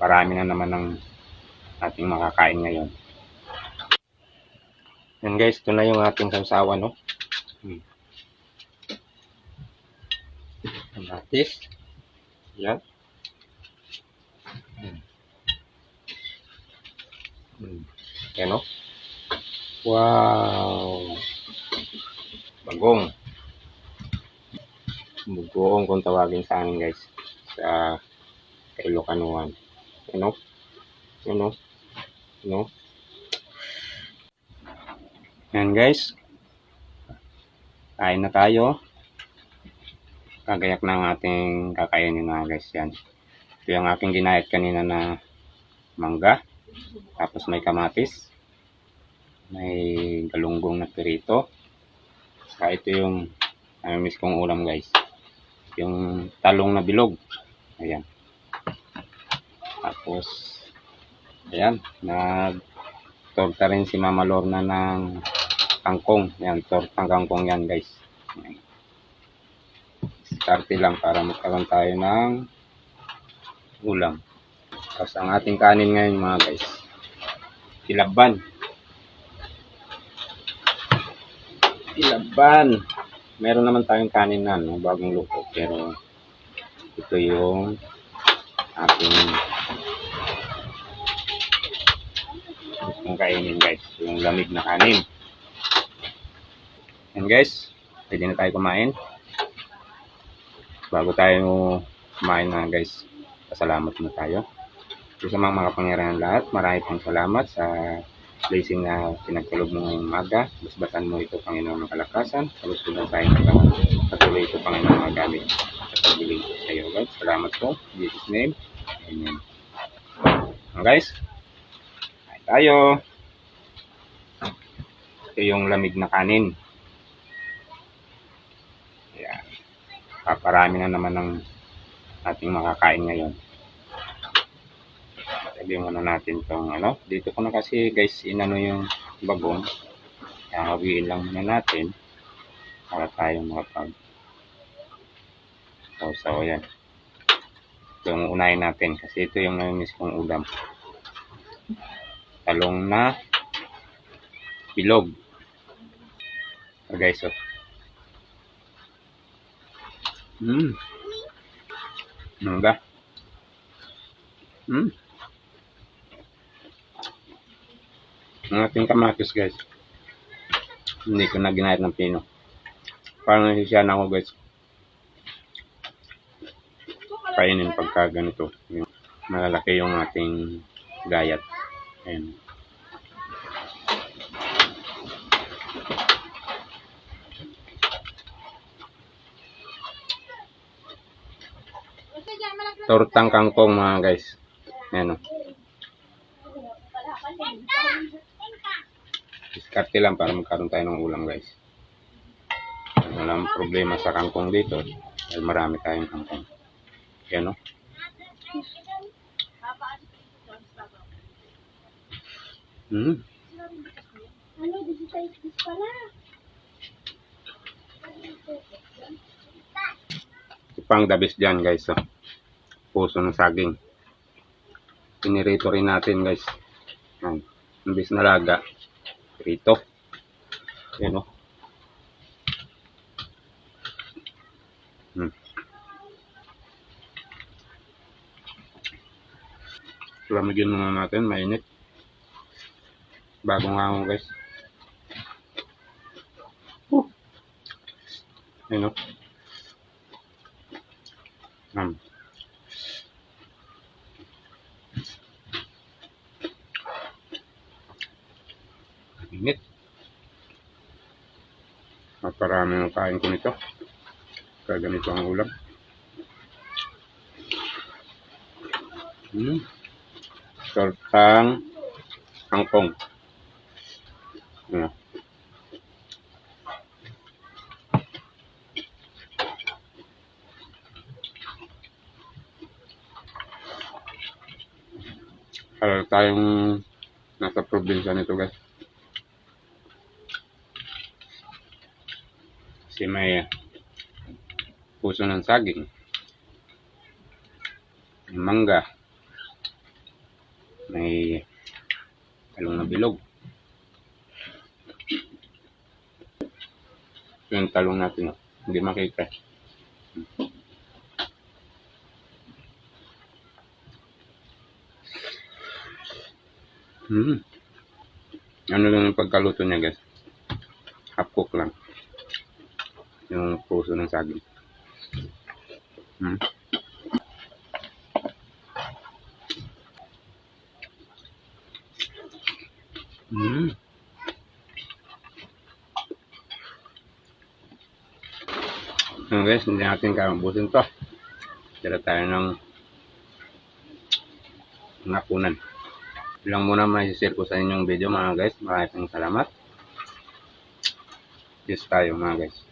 Paparami na naman ng ating makakain ngayon. Yan guys, ito na yung ating sausawan, no? Hmm. Kamatis. Yan. Hmm. Hmm. Yan, no? Wow! Bagong. Bugoong kung tawagin sa amin guys. Sa Ilocanuan. Ano? Ano? Ano? Yan guys. Kain na tayo. Kagayak na ang ating kakainin na guys yan. Ito yung aking ginayat kanina na mangga. Tapos may kamatis. May galunggong na pirito. Saka ito yung namimiss kong ulam guys. Yung talong na bilog. Ayan. Tapos, ayan, nag torta rin si Mama Lorna ng kangkong. Ayan, tortang kangkong yan guys. Ayan. Lang para magkaroon tayo ng ulam. Tapos ang ating kanin ngayon mga guys, tilaban. Tilaban. Meron naman tayong kanin na, no, bagong luto. Pero ito yung ating gustong kainin guys. Yung lamig na kanin. Yan guys, pwede na tayo kumain. Bago tayo kumain na guys, pasalamat na tayo. So, sa mga mga pangyarihan lahat, marami pong salamat sa blessing na pinagkalog mo ngayong umaga. Basbasan mo ito, Panginoon, ng kalakasan. Kalusugan tayo ng lahat. Patuloy ito, Panginoon, magamit sa pagbiling ko sa iyo, guys. Salamat po. In Jesus' name. Amen. Guys, tayo. Ito yung lamig na kanin. Ayan. Paparami na naman ng ating makakain ngayon. Sabi mo na natin itong ano. Dito ko na kasi guys inano yung bagong. Kaya hawiin lang muna natin para tayo makapag so, so yan. Ito yung unahin natin kasi ito yung namimiss kong ulam. Talong na bilog. So guys, oh. Hmm. Ano ba? Hmm. Ang ating kamatis guys. Hindi ko na ginayat ng pino. Parang nasisiyan ako guys. Kainin pagka ganito. Malalaki yung ating gayat. Ayan. Tortang kangkong mga guys. Ayan o. Diskarte lang para magkaroon tayo ng ulam guys. Walang problema sa kangkong dito. Dahil marami tayong kangkong. Yan o. Hmm. Ano, this pala. Pang the best dyan guys. Oh. Puso ng saging. Pinirito rin natin guys. Yan. Imbis na laga. Rito. Yan o. Hmm. Lamigin muna natin. Mainit. Bagong hango guys. Uh. Yan o. Hmm. Init. Maparami ng kain ko nito. Kaya ganito ang ulam. Hmm. Tortang kangkong. Ano? Para tayong nasa probinsya nito guys. Kasi may puso ng saging, may mangga, May talong na bilog. Yung talong natin. Oh. Hindi makita. Hmm. Ano lang yung pagkaluto niya guys? Half cook lang. Yung puso ng saging. Hmm. Hmm. So guys, hindi natin karambusin to. Tira tayo ng nakunan. Ilang muna may share ko sa inyong video mga guys. Maraming salamat. Yes tayo mga guys.